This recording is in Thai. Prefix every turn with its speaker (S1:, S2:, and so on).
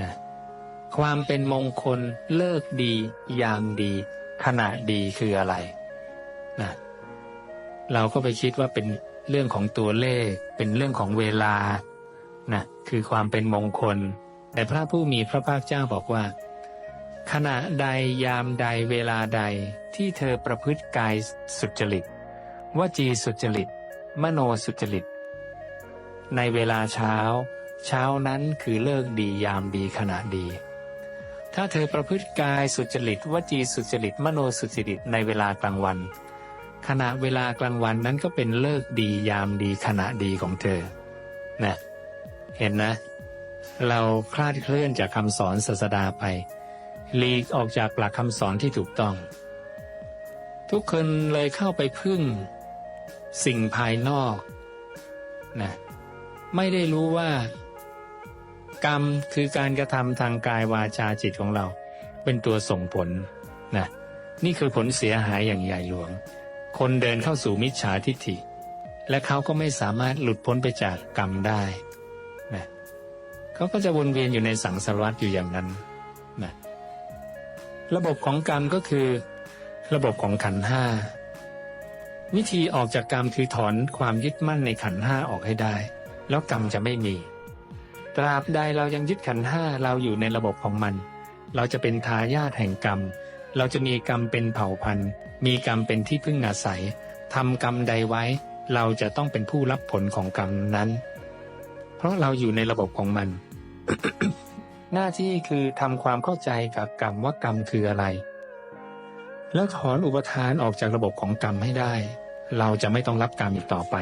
S1: นะความเป็นมงคลเลิกดียามดีขณะดีคืออะไรนะเราก็ไปคิดว่าเป็นเรื่องของตัวเลข เป็นเรื่องของเวลานะคือความเป็นมงคล แต่พระผู้มีพระภาคเจ้าบอกว่า ขณะใดยามใดเวลาใดที่เธอประพฤติกายสุจริตวจีสุจริต มโนสุจริต ในเวลาเช้า เช้านั้นคือเลิกดียามดีขณะดี ถ้าเธอประพฤติกายสุจริตวจีสุจริตมโนสุจริตในเวลากลางวัน ขณะเวลากลางวันนั้นก็เป็นเลิกดียามดีขณะดีของเธอนะเห็นนะ เราคลาดเคลื่อนจากคำสอนศาสดาไปหลีกออกจากหลักคำสอนที่ถูกต้อง ทุกคนเลยเข้าไปพึ่ง สิ่งภายนอกนะไม่ได้รู้ว่า กรรมคือการกระทำทางกายวาจาจิตของเรา เป็นตัวส่งผลนะนี่คือผลเสียหายอย่างใหญ่หลวง คนเดินเข้าสู่มิจฉาทิฏฐิ และเขาก็ไม่สามารถหลุดพ้นไปจากกรรมได้นะเขาก็จะวนเวียนอยู่ในสังสารวัฏอยู่อย่างนั้นนะระบบของกรรมก็คือ ระบบของขันธ์ห้าวิธีออกจากกรรมคือถอนความยึดมั่นในขันธ์ห้าออกให้ได้ แล้วกรรมจะไม่มี ตราบใดเรายังยึดขันห้าเราอยู่ในระบบของมัน เราจะเป็นทายาทแห่งกรรม เราจะมีกรรมเป็นเผ่าพันธุ์ มีกรรมเป็นที่พึ่งอาศัยทำกรรมใดไว้ เราจะต้องเป็นผู้รับผลของกรรมนั้น เพราะเราอยู่ในระบบของมัน หน้าที่คือทำความเข้าใจกับกรรมว่ากรรมคืออะไร แล้วถอนอุปทานออกจากระบบของกรรมให้ได้ เราจะไม่ต้องรับกรรมอีกต่อไป